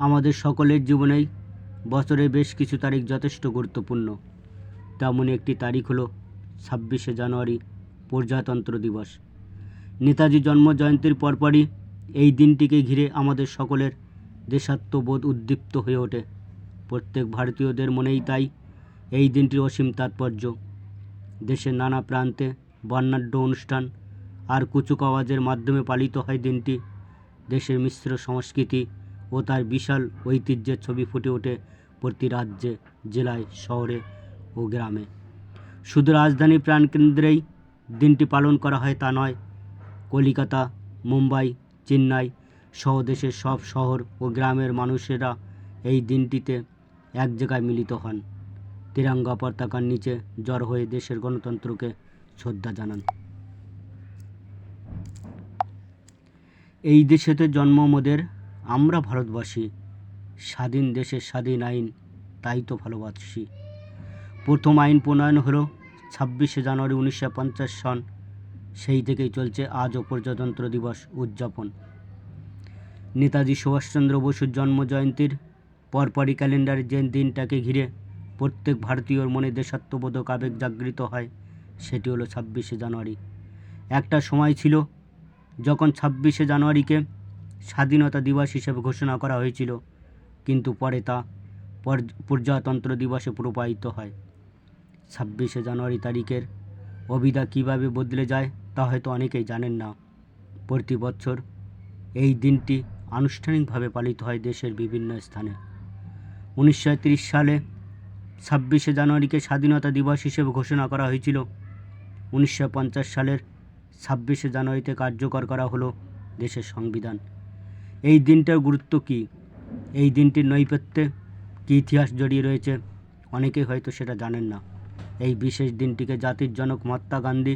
আমাদের সকলের জীবনেই বছরে বেশ কিছু তারিখ যথেষ্ট গুরুত্বপূর্ণ। তেমনই একটি তারিখ হলো ছাব্বিশে জানুয়ারি প্রজাতন্ত্র দিবস। নেতাজি জন্ম জয়ন্তীর পরপরই এই দিনটিকে ঘিরে আমাদের সকলের দেশাত্মবোধ উদ্দীপ্ত হয়ে ওঠে। প্রত্যেক ভারতীয়দের মনেই তাই এই দিনটির অসীম তাৎপর্য। দেশের নানা প্রান্তে বর্ণাঢ্য অনুষ্ঠান আর কুচুক আওয়াজের মাধ্যমে পালিত হয় দিনটি। দেশের মিশ্র সংস্কৃতি ও তার বিশাল ঐতিহ্যের ছবি ফুটে ওঠে প্রতি রাজ্যে, জেলায়, শহরে ও গ্রামে। শুধু রাজধানী প্রাণকেন্দ্রেই দিনটি পালন করা হয় তা নয়, কলিকাতা, মুম্বাই, চেন্নাই সহ দেশের সব শহর ও গ্রামের মানুষেরা এই দিনটিতে এক জায়গায় মিলিত হন। তিরঙ্গা পতাকার নিচে জড় হয়ে দেশের গণতন্ত্রকে শ্রদ্ধা জানান। এই দেশেতে জন্ম মোদের আমরা ভারতবাসী, স্বাধীন দেশের স্বাধীন আইন, তাই তো ভালোবাসি। প্রথম আইন প্রণয়ন হলো ছাব্বিশে জানুয়ারি উনিশশো পঞ্চাশ সন। সেই থেকেই চলছে আজও প্রজাতন্ত্র দিবস উদযাপন। নেতাজি সুভাষচন্দ্র বসুর জন্ম জয়ন্তীর পরপরই ক্যালেন্ডারের যে দিনটাকে ঘিরে প্রত্যেক ভারতীয়র মনে দেশাত্মবোধক আবেগ জাগৃত হয়, সেটি হলো ছাব্বিশে জানুয়ারি। একটা সময় ছিল যখন ছাব্বিশে জানুয়ারিকে স্বাধীনতা দিবস হিসেবে ঘোষণা করা হয়েছিল, কিন্তু পরে তা পর- প্রজাতন্ত্র দিবসে প্রবাহিত হয়। ছাব্বিশে জানুয়ারি তারিখের অবিদা কীভাবে বদলে যায় তা হয়তো অনেকেই জানেন না। প্রতি বছর এই দিনটি আনুষ্ঠানিকভাবে পালিত হয় দেশের বিভিন্ন স্থানে। উনিশশো সালে ছাব্বিশে জানুয়ারিকে স্বাধীনতা দিবস হিসেবে ঘোষণা করা হয়েছিল। উনিশশো পঞ্চাশ সালের ছাব্বিশে জানুয়ারিতে কার্যকর করা হলো দেশের সংবিধান। এই দিনটার গুরুত্ব কী? এই দিনটির নৈপথ্যে কী ইতিহাস জড়িয়ে রয়েছে? অনেকেই হয়তো সেটা জানেন না। এই বিশেষ দিনটিকে জাতির জনক মহাত্মা গান্ধী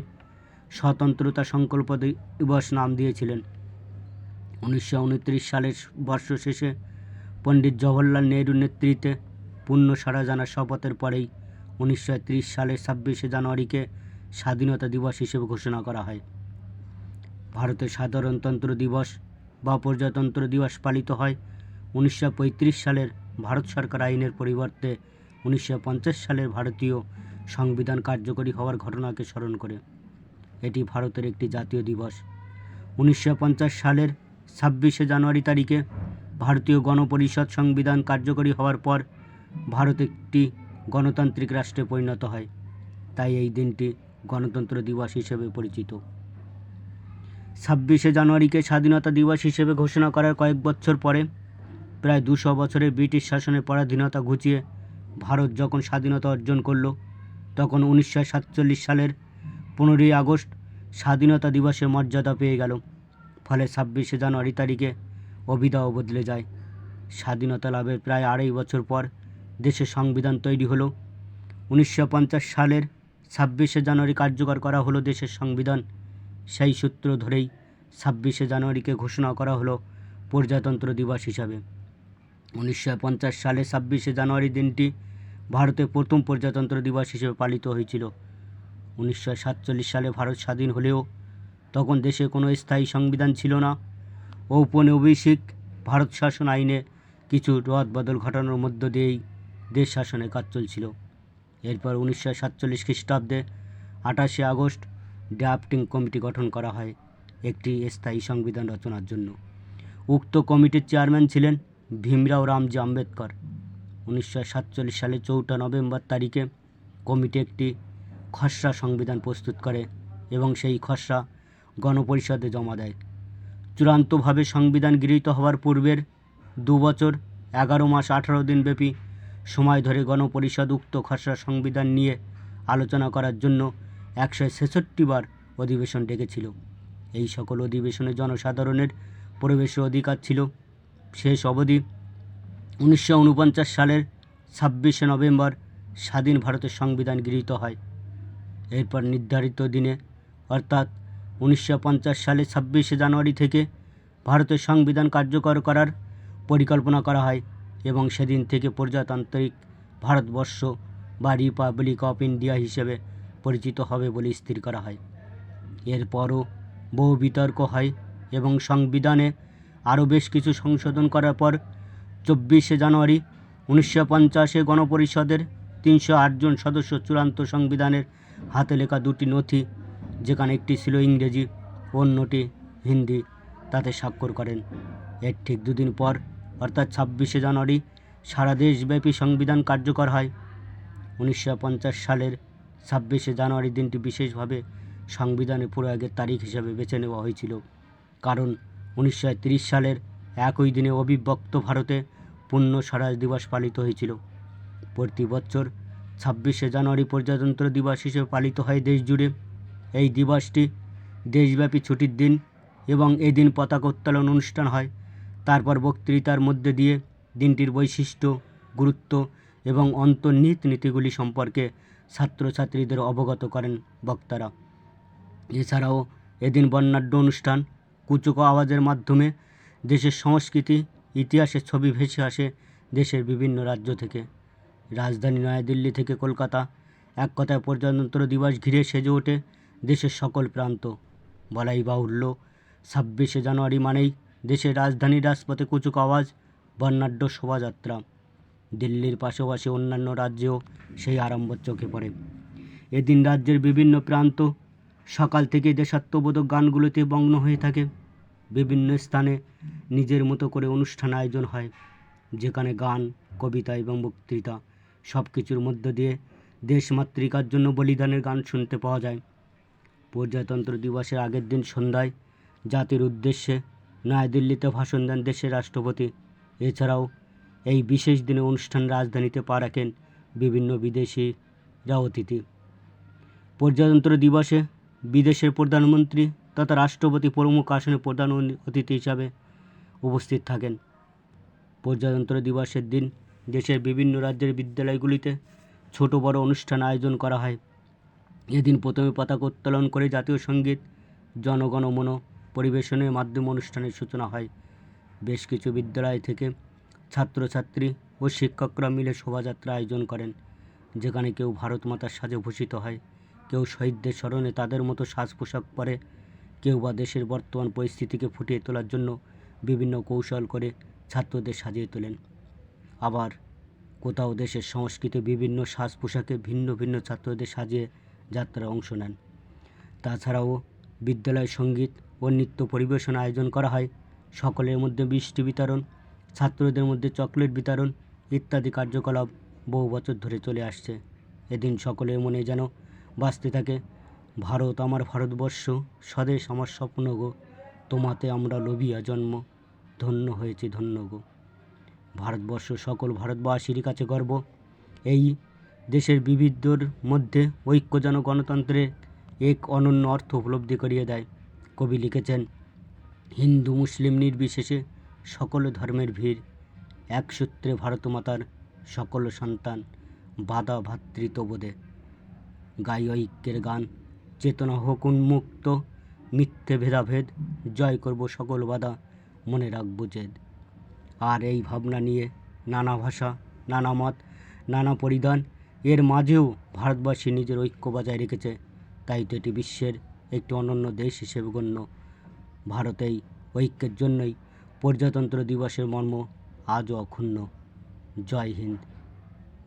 স্বতন্ত্রতা সংকল্প দিবস নাম দিয়েছিলেন। উনিশশো উনত্রিশ সালের বর্ষ শেষে পণ্ডিত জওহরলাল নেহরুর নেতৃত্বে পূর্ণ সারা জানার শপথের পরেই উনিশশো ত্রিশ সালের ছাব্বিশে জানুয়ারিকে স্বাধীনতা দিবস হিসেবে ঘোষণা করা হয়। ভারতের সাধারণতন্ত্র দিবস বা প্রজাতন্ত্র দিবস পালিত হয়। উনিশশো পঁয়ত্রিশ সালের ভারত সরকার আইনের পরিবর্তে উনিশশো পঞ্চাশ সালের ভারতীয় সংবিধান কার্যকরী হওয়ার ঘটনাকে স্মরণ করে। এটি ভারতের একটি জাতীয় দিবস। উনিশশো পঞ্চাশ সালের ছাব্বিশে জানুয়ারি তারিখে ভারতীয় গণপরিষদ সংবিধান কার্যকরী হওয়ার পর ভারত একটি গণতান্ত্রিক রাষ্ট্রে পরিণত হয়। তাই এই দিনটি গণতন্ত্র দিবস হিসেবে পরিচিত। ছাব্বিশে জানুয়ারিকে স্বাধীনতা দিবস হিসেবে ঘোষণা করার কয়েক বছর পরে, প্রায় দুশো বছরের ব্রিটিশ শাসনের পরাধীনতা ঘুচিয়ে ভারত যখন স্বাধীনতা অর্জন করল, তখন উনিশশো সাতচল্লিশ সালের পনেরোই আগস্ট স্বাধীনতা দিবসের মর্যাদা পেয়ে গেল। ফলে ছাব্বিশে জানুয়ারি তারিখে অভিধাও বদলে যায়। স্বাধীনতা লাভের প্রায় আড়াই বছর পর দেশের সংবিধান তৈরি হলো। উনিশশো পঞ্চাশ সালের ছাব্বিশে জানুয়ারি কার্যকর করা হলো দেশের সংবিধান। সেই সূত্র ধরেই ছাব্বিশে জানুয়ারিকে ঘোষণা করা হলো প্রজাতন্ত্র দিবস হিসাবে। উনিশশো পঞ্চাশ সালে ছাব্বিশে জানুয়ারি দিনটি ভারতে প্রথম প্রজাতন্ত্র দিবস হিসেবে পালিত হয়েছিল। উনিশশো সাতচল্লিশ সালে ভারত স্বাধীন হলেও তখন দেশে কোনো স্থায়ী সংবিধান ছিল না। ঔপনিবেশিক ভারত শাসন আইনে কিছু রদ বদল ঘটানোর মধ্য দিয়েই দেশ শাসনের কাজ চলছিল। এরপর উনিশশো সাতচল্লিশ খ্রিস্টাব্দে আঠাশে আগস্ট ড্রাফটিং কমিটি গঠন করা হয় একটি স্থায়ী সংবিধান রচনার জন্য। উক্ত কমিটির চেয়ারম্যান ছিলেন ভীমরাও রামজি আম্বেদকর। উনিশশো সাতচল্লিশ সালে চৌঠা নভেম্বর তারিখে কমিটি একটি খসড়া সংবিধান প্রস্তুত করে এবং সেই খসড়া গণপরিষদে জমা দেয়। চূড়ান্তভাবে সংবিধান গৃহীত হওয়ার পূর্বের দু বছর, এগারো মাস, আঠারো দিন ব্যাপী সময় ধরে গণপরিষদ উক্ত খসড়া সংবিধান নিয়ে আলোচনা করার জন্য একশো ছেষট্টি বার অধিবেশন ডেকেছিল। এই সকল অধিবেশনে জনসাধারণের প্রবেশের অধিকার ছিল। শেষ অবধি উনিশশো উনপঞ্চাশ সালের ছাব্বিশে নভেম্বর স্বাধীন ভারতের সংবিধান গৃহীত হয়। এরপর নির্ধারিত দিনে, অর্থাৎ উনিশশো সালের ছাব্বিশে জানুয়ারি থেকে ভারতের সংবিধান কার্যকর করার পরিকল্পনা করা হয় এবং সেদিন থেকে প্রজাতান্ত্রিক ভারতবর্ষ বা রিপাবলিক অফ ইন্ডিয়া হিসেবে পরিচিত হবে বলে স্থির করা হয়। এরপরও বহু বিতর্ক হয় এবং সংবিধানে আরও বেশ কিছু সংশোধন করার পর চব্বিশে জানুয়ারি উনিশশো পঞ্চাশে গণপরিষদের তিনশো আটজন সদস্য চূড়ান্ত সংবিধানের হাতে লেখা দুটি নথি, যেখানে একটি ছিল ইংরেজি, অন্যটি হিন্দি, তাতে স্বাক্ষর করেন। এর ঠিক দুদিন পর, অর্থাৎ ছাব্বিশে জানুয়ারি, সারা দেশব্যাপী সংবিধান কার্যকর হয়। উনিশশো পঞ্চাশ সালের ছাব্বিশে জানুয়ারি দিনটি বিশেষভাবে সংবিধানে প্রয়োগের তারিখ হিসেবে বেছে নেওয়া হয়েছিল। কারণ উনিশশো সালের একই দিনে অবিভক্ত ভারতে পূর্ণ স্বরাজ দিবস পালিত হয়েছিল। প্রতি বছর ছাব্বিশে জানুয়ারি প্রজাতন্ত্র দিবস হিসেবে পালিত হয় দেশ জুড়ে এই দিবসটি দেশব্যাপী ছুটির দিন এবং এদিন পতাকা উত্তোলন অনুষ্ঠান হয়। তারপর বক্তৃতার মধ্যে দিয়ে দিনটির বৈশিষ্ট্য, গুরুত্ব এবং অন্তর্নিহিত নীতিগুলি সম্পর্কে ছাত্রছাত্রীদের অবগত করেন বক্তারা। এছাড়াও এদিন বর্ণাঢ্য অনুষ্ঠান কুচুকো আওয়াজের মাধ্যমে দেশের সংস্কৃতি, ইতিহাসের ছবি ভেসে আসে দেশের বিভিন্ন রাজ্য থেকে। রাজধানী নয়াদিল্লি থেকে কলকাতা এক কথায় প্রজাতন্ত্র দিবস ঘিরে সেজে ওঠে দেশের সকল প্রান্ত। বলাই বাহুল্য, ছাব্বিশে জানুয়ারি মানেই দেশের রাজধানীর রাজপথে কুচুক আওয়াজ বর্ণাঢ্য শোভাযাত্রা। দিল্লির পাশাপাশি অন্যান্য রাজ্যেও সেই আরম্ভ চোখে পড়ে। এদিন রাজ্যের বিভিন্ন প্রান্ত সকাল থেকে দেশাত্মবোধক গানগুলোতে মগ্ন হয়ে থাকে। বিভিন্ন স্থানে নিজের মতো করে অনুষ্ঠান আয়োজন হয়, যেখানে গান, কবিতা এবং বক্তৃতা সব কিছুর মধ্য দিয়ে দেশমাতৃকার জন্য বলিদানের গান শুনতে পাওয়া যায়। প্রজাতন্ত্র দিবসের আগের দিন সন্ধ্যায় জাতির উদ্দেশ্যে নয়াদিল্লিতে ভাষণ দেন দেশের রাষ্ট্রপতি। এছাড়াও এই বিশেষ দিনে অনুষ্ঠান রাজধানীতে পা রাখেন বিভিন্ন বিদেশিরা অতিথি। প্রজাতন্ত্র দিবসে বিদেশের প্রধানমন্ত্রী তথা রাষ্ট্রপতি প্রমুখ আসনে প্রধান অতিথি হিসাবে উপস্থিত থাকেন। প্রজাতন্ত্র দিবসের দিন দেশের বিভিন্ন রাজ্যের বিদ্যালয়গুলিতে ছোট বড় অনুষ্ঠান আয়োজন করা হয়। এদিন প্রথমে পতাকা উত্তোলন করে জাতীয় সংগীত, জনগণমন পরিবেশনের মাধ্যমে অনুষ্ঠানের সূচনা হয়। বেশ কিছু বিদ্যালয় থেকে ছাত্রছাত্রী ও শিক্ষকরা মিলে শোভাযাত্রা আয়োজন করেন, যেখানে কেউ ভারত মাতার সাজে ভূষিত হয়, কেউ শহীদদের স্মরণে তাদের মতো সাজ পোশাক পরে, কেউ বা দেশের বর্তমান পরিস্থিতিকে ফুটিয়ে তোলার জন্য বিভিন্ন কৌশল করে ছাত্রদের সাজিয়ে তোলেন। আবার কোথাও দেশের সংস্কৃতি বিভিন্ন সাজ পোশাকে ভিন্ন ভিন্ন ছাত্রদের সাজিয়ে যাত্রায় অংশ নেন। তাছাড়াও বিদ্যালয় সংগীত ও নৃত্য পরিবেশন আয়োজন করা হয়। সকলের মধ্যে বৃষ্টি বিতরণ ছাত্রদের মধ্যে চকলেট বিতরণ ইত্যাদি কার্যকলাপ বহু বছর ধরে চলে আসছে। এদিন সকলের মনে যেন বাঁচতে থাকে, ভারত আমার ভারতবর্ষ, স্বদেশ আমার স্বপ্ন গো, তোমাতে আমরা লোভিয়া জন্ম, ধন্য হয়েছি ধন্য গো। ভারতবর্ষ সকল ভারতবাসীর কাছে গর্ব। এই দেশের বিবিধর মধ্যে ঐক্য যেন গণতন্ত্রের এক অনন্য অর্থ উপলব্ধি করিয়ে দেয়। কবি লিখেছেন, হিন্দু, মুসলিম নির্বিশেষে সকল ধর্মের ভিড়, এক সূত্রে ভারতমাতার সকল সন্তান বাধা ভ্রাতৃত্ববোধে গাই ঐক্যের গান, চেতনা হোক উন্মুক্ত, মিথ্যে ভেদাভেদ, জয় করব সকল বাধা, মনে রাখব জেদ। আর এই ভাবনা নিয়ে নানা ভাষা, নানা মত, নানা পরিধান, এর মাঝেও ভারতবাসী নিজের ঐক্য বজায় রেখেছে। তাই তো এটি বিশ্বের একটি অনন্য দেশ হিসেবে গণ্য। ভারতেই ঐক্যের জন্যই প্রজাতন্ত্র দিবসের মর্ম আজও অক্ষুণ্ণ। জয় হিন্দ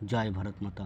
জয় ভারত মাতা।